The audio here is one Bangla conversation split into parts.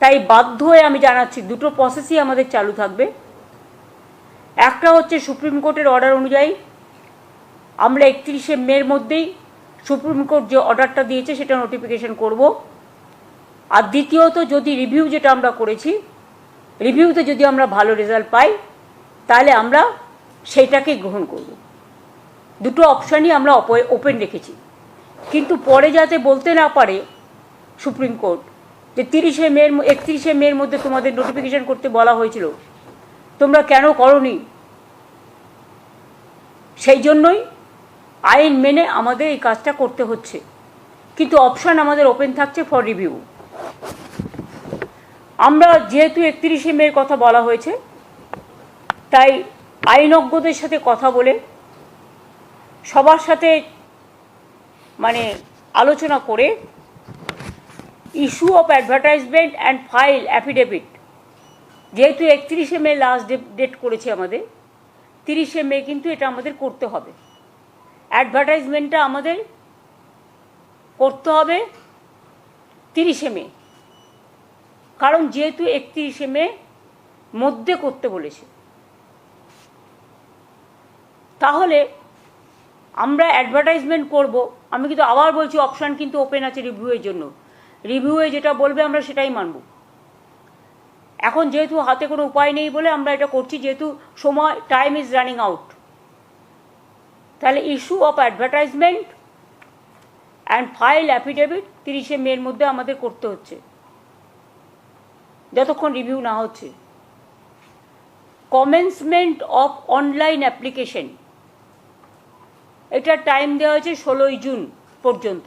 তাই বাধ্য হয়ে আমি জানাচ্ছি, দুটো প্রসেসই আমাদের চালু থাকবে। একটা হচ্ছে সুপ্রিম কোর্টের অর্ডার অনুযায়ী, আমরা একত্রিশে মের মধ্যেই সুপ্রিম কোর্ট যে অর্ডারটা দিয়েছে সেটা নোটিফিকেশন করব। আর দ্বিতীয়ত, যদি রিভিউ যেটা আমরা করেছি রিভিউতে যদি আমরা ভালো রেজাল্ট পাই, তাহলে আমরা সেইটাকেই গ্রহণ করব। দুটো অপশানই আমরা ওপেন রেখেছি। কিন্তু পরে যাতে বলতে না পারে সুপ্রিম কোর্ট যে তিরিশে মের একত্রিশে মের মধ্যে তোমাদের নোটিফিকেশন করতে বলা হয়েছিল। তোমরা কেন করনি? সেই জন্যই আইন মেনে আমাদের এই কাজটা করতে হচ্ছে। কিন্তু অপশান আমাদের ওপেন থাকছে ফর রিভিউ আমরা যেহেতু একত্রিশে মের কথা বলা হয়েছে, তাই আইনজ্ঞদের সাথে কথা বলে, সবার সাথে মানে আলোচনা করে issue of advertisement and file affidavit যেহেতু একত্রিশে মে লাস্ট ডেট করেছে আমাদের, তিরিশে মে কিন্তু এটা আমাদের করতে হবে। অ্যাডভার্টাইজমেন্টটা আমাদের করতে হবে তিরিশে মে। কারণ যেহেতু একত্রিশে মে মধ্যে করতে বলেছে। তাহলে আমরা অ্যাডভার্টাইজমেন্ট করব। আমি কিন্তু আবার বলছি অপশান কিন্তু ওপেন আছে রিভিউয়ের জন্য। রিভিউয়ে যেটা বলবে আমরা সেটাই মানব। এখন যেহেতু হাতে কোনো উপায় নেই বলে আমরা এটা করছি, যেহেতু সময় টাইম ইজ রানিং আউট তাহলে issue of advertisement and file affidavit তিরিশে মের মধ্যে আমাদের করতে হচ্ছে। যতক্ষণ রিভিউ না হচ্ছে। কমেন্সমেন্ট অফ অনলাইন অ্যাপ্লিকেশন এটা টাইম দেওয়া হয়েছে ষোলোই জুন পর্যন্ত।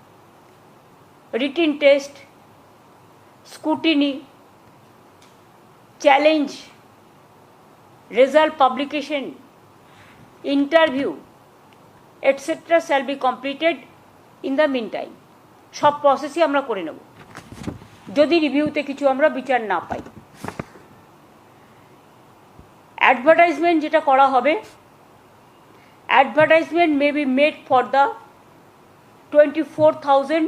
written test scrutiny challenge result publication interview etcetera shall be completed in the mean time সব প্রসেসই আমরা করে নেব। যদি রিভিউতে কিছু আমরা বিচার না পাই। অ্যাডভার্টাইজমেন্ট যেটা করা হবে advertisement may be made for the twenty four thousand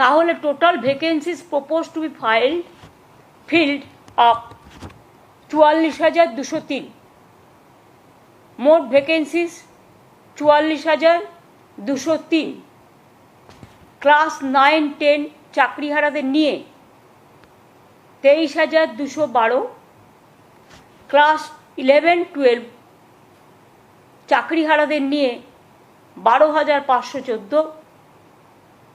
তাহলে total vacancies propose to be filed filled up চুয়াল্লিশ হাজার দুশো তিন। মোট ভ্যাকেন্সিস চুয়াল্লিশ হাজার দুশো তিন। ক্লাস নাইন টেন চাকরিহারাদের নিয়ে তেইশ হাজার দুশো বারো। ক্লাস ইলেভেন টুয়েলভ চাকরিহারাদের নিয়ে বারো হাজার পাঁচশো চোদ্দ।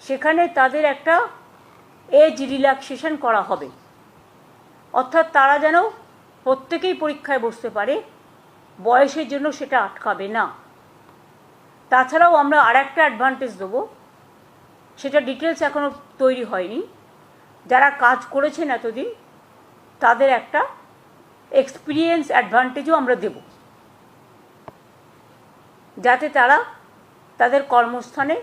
সেখানে তাদের একটা এজ রিল্যাক্সেশন করা হবে। অর্থাৎ তারা যেন প্রত্যেকেই পরীক্ষায় বসতে পারে, বয়সের জন্য সেটা আটকাবে না। তাছাড়াও আমরা আর একটা অ্যাডভান্টেজ দেবো, সেটা ডিটেলস এখনও তৈরি হয়নি। যারা কাজ করেছেন এতদিন, তাদের একটা এক্সপিরিয়েন্স অ্যাডভান্টেজও আমরা দেব। যাতে তারা তাদের কর্মস্থানে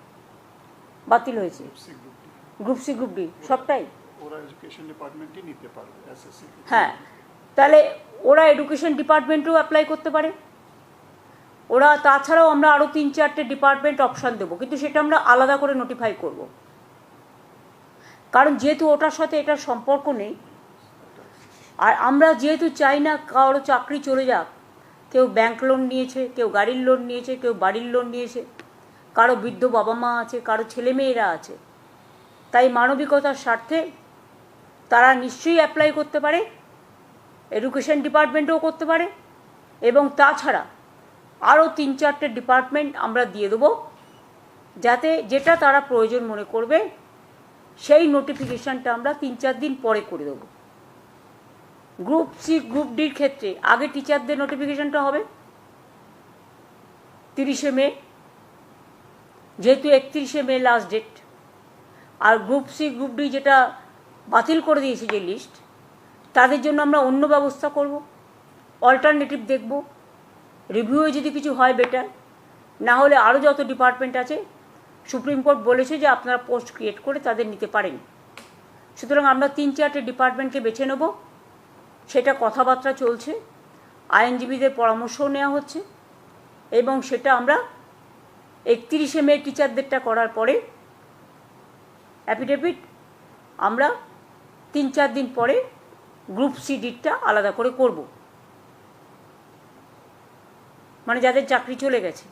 বাতিল হয়েছে। গ্রুপ সি গ্রুপ ডি সবটাই। ওরা এডুকেশন ডিপার্টমেন্টই নিতে পারবে হ্যাঁ তাহলে ওরা এডুকেশন ডিপার্টমেন্টেও অ্যাপ্লাই করতে পারে। ওরা তাছাড়াও আমরা আরও তিন চারটে ডিপার্টমেন্ট অপশান দেবো কিন্তু সেটা আমরা আলাদা করে নোটিফাই করব। কারণ যেহেতু ওটার সাথে এটার সম্পর্ক নেই আর আমরা যেহেতু চাই না কারও চাকরি চলে যাক কেউ ব্যাংক লোন নিয়েছে কেউ গাড়ির লোন নিয়েছে কেউ বাড়ির লোন নিয়েছে কারও বৃদ্ধ বাবা মা আছে, কারও ছেলে মেয়েরা আছে। তাই মানবিকতার স্বার্থে তারা নিশ্চয়ই অ্যাপ্লাই করতে পারে এডুকেশন ডিপার্টমেন্টেও করতে পারে, এবং তাছাড়া আরও তিন চারটে ডিপার্টমেন্ট আমরা দিয়ে দেবো, যাতে যেটা তারা প্রয়োজন মনে করবে, সেই নোটিফিকেশানটা আমরা তিন চার দিন পরে করে দেবো। গ্রুপ সি গ্রুপ ডির ক্ষেত্রে আগে টিচারদের নোটিফিকেশানটা হবে, তিরিশে মে। যেহেতু একত্রিশে মে লাস্ট ডেট আর গ্রুপ সি গ্রুপ ডি যেটা বাতিল করে দিয়েছে যে লিস্ট তাদের জন্য আমরা অন্য ব্যবস্থা করব অল্টারনেটিভ দেখব রিভিউয়ে যদি কিছু হয় বেটার না হলে আরও যত ডিপার্টমেন্ট আছে সুপ্রিম কোর্ট বলেছে যে আপনারা পোস্ট ক্রিয়েট করে তাদের নিতে পারেন। সুতরাং আমরা তিন চারটে ডিপার্টমেন্টকে বেছে নেব, সেটা কথাবার্তা চলছে, আইনজীবীদের পরামর্শও নেওয়া হচ্ছে, এবং সেটা আমরা একত্রিশে মে টিচারদেরটা করার পরে অ্যাফিডেভিট আমরা তিন চার দিন পরে গ্রুপ সি ডিটটা আলাদা করে করব। মানে যাদের চাকরি চলে গেছে।